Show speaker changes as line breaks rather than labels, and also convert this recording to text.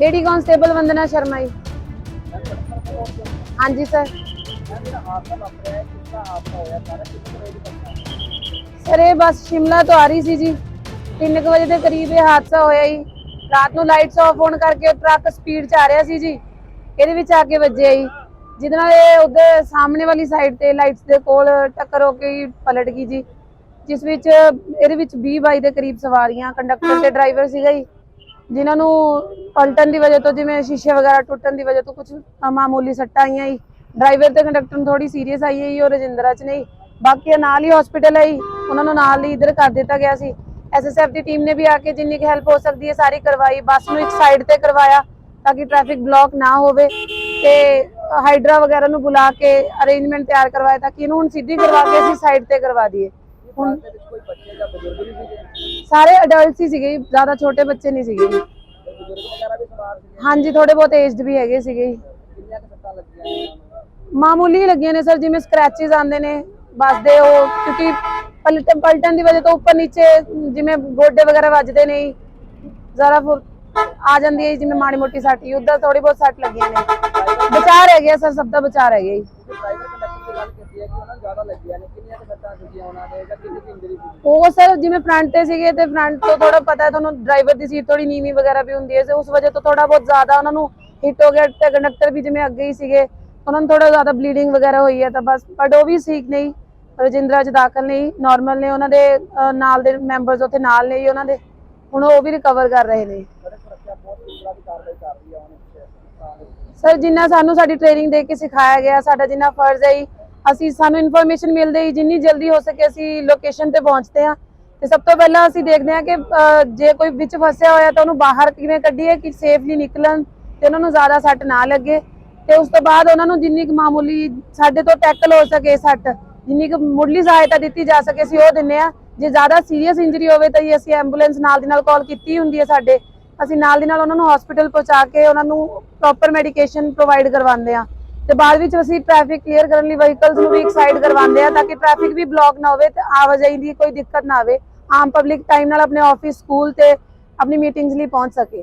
Lady constable ਵੰਦਨਾ ਸ਼ਰਮਾ ਜੀ। ਹਾਂਜੀ sir
sir
ਇਹ ਬੱਸ ਸ਼ਿਮਲਾ ਤੋਂ ਆ ਰਹੀ ਸੀ ਜੀ। 3 ਵਜੇ ਦੇ ਕਰੀਬ ਇਹ ਹਾਦਸਾ ਹੋਇਆ ਜੀ। ਰਾਤ ਨੂੰ ਲਾਈਟਸ ਆਫ ਹੋਣ ਕਰਕੇ ਟਰੱਕ ਸਪੀਡ 'ਚ ਆ ਰਿਹਾ ਸੀ ਜੀ। ਇਹਦੇ ਵਿੱਚ ਆ ਕੇ ਵੱਜਿਆ ਜੀ। ਜਿਹਦੇ ਨਾਲ ਇਹ ਉਹਦੇ ਸਾਹਮਣੇ ਵਾਲੀ ਸਾਈਡ ਤੇ ਲਾਈਟਸ ਦੇ ਕੋਲ ਟੱਕਰ ਹੋ ਕੇ ਪਲਟ ਗਈ ਜੀ। ਜਿਸ ਵਿੱਚ ਇਹਦੇ ਵਿੱਚ 20 22 ਦੇ ਕਰੀਬ ਸਵਾਰੀਆਂ ਕੰਡਕਟਰ ਤੇ ਡਰਾਈਵਰ ਸੀਗਾ ਜੀ। ਜਿਨ੍ਹਾਂ ਨੂੰ ਪਲਟਣ ਦੀ ਵਜ੍ਹਾ ਤੋਂ ਜਿਵੇਂ ਸ਼ੀਸ਼ੇ ਵਗੈਰਾ ਟੁੱਟਣ ਦੀ ਵਜ੍ਹਾ ਤੋਂ ਕੁਝ ਮਾਮੂਲੀ ਸੱਟਾਂ ਆਈਆਂ ਜੀ ਡਰਾਈਵਰ ਤੇ ਕੰਡਕਟਰ ਨੂੰ ਥੋੜੀ ਸੀਰੀਅਸ ਆਈ ਹੈ ਔਰ ਰਜਿੰਦਰਾ ਚ ਨਹੀਂ। ਬਾਕੀ ਨਾਲ ਹੀ ਹਸਪੀਟਲ ਆਈ। ਉਹਨਾਂ ਨੂੰ ਨਾਲ ਹੀ ਇਧਰ ਕਰ ਦਿੱਤਾ ਗਿਆ ਸੀ। ਐਸਐਸਐਫ ਦੀ ਟੀਮ ਨੇ ਵੀ ਆ ਕੇ ਜਿੰਨੀ ਕੁ ਹੈਲਪ ਹੋ ਸਕਦੀ ਹੈ ਸਾਰੀ ਕਰਵਾਈ। ਬੱਸ ਨੂੰ ਇੱਕ ਸਾਈਡ ਤੇ ਕਰਵਾਇਆ ਤਾਂ ਕਿ ਟ੍ਰੈਫਿਕ ਬਲੌਕ ਨਾ ਹੋਵੇ ਤੇ ਹਾਈਡਰਾ ਵਗੈਰਾ ਨੂੰ ਬੁਲਾ ਕੇ ਅਰੇਂਜਮੈਂਟ ਤਿਆਰ ਕਰਵਾਇਆ ਤਾਂ ਕਿ ਇਹਨੂੰ ਹੁਣ ਸਿੱਧੀ ਕਰਵਾ ਕੇ ਅਸੀਂ ਸਾਈਡ ਤੇ ਕਰਵਾ ਦਈਏ। ਹੁਣ
ਦੇ ਵਿੱਚ ਕੋਈ ਬੱਚੇ ਜਾਂ ਬਜ਼ੁਰਗ ਵੀ ਸੀਗੇ
ਸਾਰੇ ਅਡਲਟਸ ਹੀ ਸੀਗੇ ਜ਼ਿਆਦਾ ਛੋਟੇ ਬੱਚੇ ਨਹੀਂ ਸੀਗੇ ਜੀ।
ਤੇ ਬਜ਼ੁਰਗ ਵਗੈਰਾ ਵੀ ਸਵਾਰ ਸੀਗੇ
ਹਾਂਜੀ ਥੋੜੇ ਬਹੁਤ ਏਜਡ ਵੀ ਹੈਗੇ ਸੀਗੇ।
ਕਿੰਨੀਆਂ ਕੁ ਸੱਟਾਂ ਲੱਗੀਆਂ?
ਮਾਮੂਲੀ ਹੀ ਲੱਗੀਆਂ ਨੇ ਸਰ ਜਿਵੇਂ ਸਕ੍ਰੈਚਸ ਆਉਂਦੇ ਨੇ ਬੱਸ ਦੇ ਉਹ ਕਿਉਂਕਿ ਪਲਟਣ ਪਲਟਣ ਦੀ ਵਜ੍ਹਾ ਤੋਂ ਉੱਪਰ ਨੀਚੇ ਜਿਵੇਂ ਗੋਡੇ ਵਗੈਰਾ ਵੱਜਦੇ ਨੇ ਜ਼ਰਾ ਫਿਰ ਆ ਜਾਂਦੀ ਹੈ ਜਿਵੇਂ ਮਾੜੀ ਮੋਟੀ ਸੱਟ ਹੀ ਉਧਰ ਥੋੜੀ ਬਹੁਤ ਸੱਟ ਲੱਗੀਆਂ ਨੇ ਬਚਾ ਰਹਿ ਗਿਆ ਸਰ ਸਭ ਦਾ ਬਚਾ ਰਹਿ ਗਿਆ ਜੀ
ਗੱਲ ਕੀਤੀ ਹੈ ਕਿ ਉਹਨਾਂ ਨੂੰ ਜ਼ਿਆਦਾ ਲੱਗੀਆਂ ਨੇ ਕਿੰਨੀਆਂ ਕੁ ਸੱਟਾਂ ਸੀਗੀਆਂ ਉਹਨਾਂ ਦੇ ਜਾਂ ਕਿੰਨੀ ਇੰਜਰੀ ਸੀ
ਉਹ ਸਰ ਜਿਵੇਂ ਫਰੰਟ ਤੇ ਸੀਗੇ ਤੇ ਫਰੰਟ ਤੋਂ ਥੋੜਾ ਪਤਾ ਹੈ ਤੁਹਾਨੂੰ ਡਰਾਈਵਰ ਦੀ ਸੀਟ ਥੋੜੀ ਨੀਵੀਂ ਵਗੈਰਾ ਵੀ ਹੁੰਦੀ ਹੈ ਤੇ ਉਸ ਵਜ੍ਹਾ ਤੋਂ ਥੋੜਾ ਬਹੁਤ ਜ਼ਿਆਦਾ ਉਹਨਾਂ ਨੂੰ ਹਿੱਟ ਹੋ ਗਿਆ ਤੇ ਕੰਡਕਟਰ ਵੀ ਜਿਵੇਂ ਅੱਗੇ ਹੀ ਸੀਗੇ ਉਹਨਾਂ ਨੂੰ ਥੋੜਾ ਜ਼ਿਆਦਾ ਬਲੀਡਿੰਗ ਵਗੈਰਾ ਹੋਈ ਹੈ ਤਾਂ ਬਸ ਬਟ ਉਹ ਵੀ ਠੀਕ ਨਹੀਂ ਰਜਿੰਦਰਾ ਚ ਦਾਖਲ ਨਹੀਂ ਨਾਰਮਲ ਨੇ ਉਹਨਾਂ ਦੇ ਨਾਲ ਦੇ ਮੈਂਬਰਸ ਉੱਥੇ ਨਾਲ ਨੇ ਜੀ ਉਹਨਾਂ ਦੇ ਹੁਣ ਉਹ ਵੀ ਰਿਕਵਰ ਕਰ ਰਹੇ ਨੇ
ਹੈ
ਸਰ ਜਿੰਨਾ ਸਾਨੂੰ ਸਾਡੀ ਟ੍ਰੇਨਿੰਗ ਦੇ ਕੇ ਸਿਖਾਇਆ ਗਿਆ ਸਾਡਾ ਜਿੰਨਾ ਫਰਜ਼ ਹੈ ਅਸੀਂ ਸਾਨੂੰ ਇਨਫੋਰਮੇਸ਼ਨ ਮਿਲਦੇ ਹੀ ਜਿੰਨੀ ਜਲਦੀ ਹੋ ਸਕੇ ਅਸੀਂ ਲੋਕੇਸ਼ਨ ਤੇ ਪਹੁੰਚਦੇ ਹਾਂ। ਤੇ ਸਭ ਤੋਂ ਪਹਿਲਾਂ ਅਸੀਂ ਦੇਖਦੇ ਹਾਂ ਕਿ ਜੇ ਕੋਈ ਵਿੱਚ ਫਸਿਆ ਹੋਇਆ ਤਾਂ ਉਹਨੂੰ ਬਾਹਰ ਕਿਵੇਂ ਕੱਢੀਏ ਕਿ ਸੇਫਲੀ ਨਿਕਲਣ ਤੇ ਉਹਨਾਂ ਨੂੰ ਜ਼ਿਆਦਾ ਸੱਟ ਨਾ ਲੱਗੇ। ਤੇ ਉਸ ਤੋਂ ਬਾਅਦ ਉਹਨਾਂ ਨੂੰ ਜਿੰਨੀ ਕੁ ਮਾਮੂਲੀ ਸਾਡੇ ਤੋਂ ਟੈਕਲ ਹੋ ਸਕੇ ਸੱਟ, ਜਿੰਨੀ ਕੁ ਮੁੱਢਲੀ ਸਹਾਇਤਾ ਦਿੱਤੀ ਜਾ ਸਕੇ ਅਸੀਂ ਉਹ ਦਿੰਨੇ ਆ ਜੇ ਜ਼ਿਆਦਾ ਸੀਰੀਅਸ ਇੰਜਰੀ ਹੋਵੇ ਤਾਂ ਜੀ ਅਸੀਂ ਐਂਬੂਲੈਂਸ ਨਾਲ ਦੀ ਨਾਲ ਕਾਲ ਕੀਤੀ ਹੁੰਦੀ ਹੈ ਸਾਡੇ। ਅਸੀਂ ਨਾਲ ਦੀ ਨਾਲ ਉਹਨਾਂ ਨੂੰ ਹਸਪੀਟਲ ਪਹੁੰਚਾ ਕੇ ਉਹਨਾਂ ਨੂੰ ਪ੍ਰੋਪਰ ਮੈਡੀਕੇਸ਼ਨ ਪ੍ਰੋਵਾਈਡ ਕਰਵਾਉਂਦੇ ਆ ਤੇ ਬਾਅਦ ਵਿੱਚ ਅਸੀਂ ਟ੍ਰੈਫਿਕ ਕਲੀਅਰ ਕਰਨ ਲਈ ਵਹੀਕਲਸ ਨੂੰ ਵੀ ਇੱਕ ਕਰਵਾਉਂਦੇ ਆ ਤਾਂ ਕਿ ਟ੍ਰੈਫਿਕ ਵੀ ਬਲੌਕ ਨਾ ਹੋਵੇ ਤੇ ਆਵਾਜਾਈ ਦੀ ਕੋਈ ਦਿੱਕਤ ਨਾ ਆਵੇ, ਆਮ ਪਬਲਿਕ ਟਾਈਮ ਨਾਲ ਆਪਣੇ ਆਫਿਸ ਸਕੂਲ ਤੇ ਆਪਣੀ ਮੀਟਿੰਗਸ ਲਈ ਪਹੁੰਚ ਸਕੇ।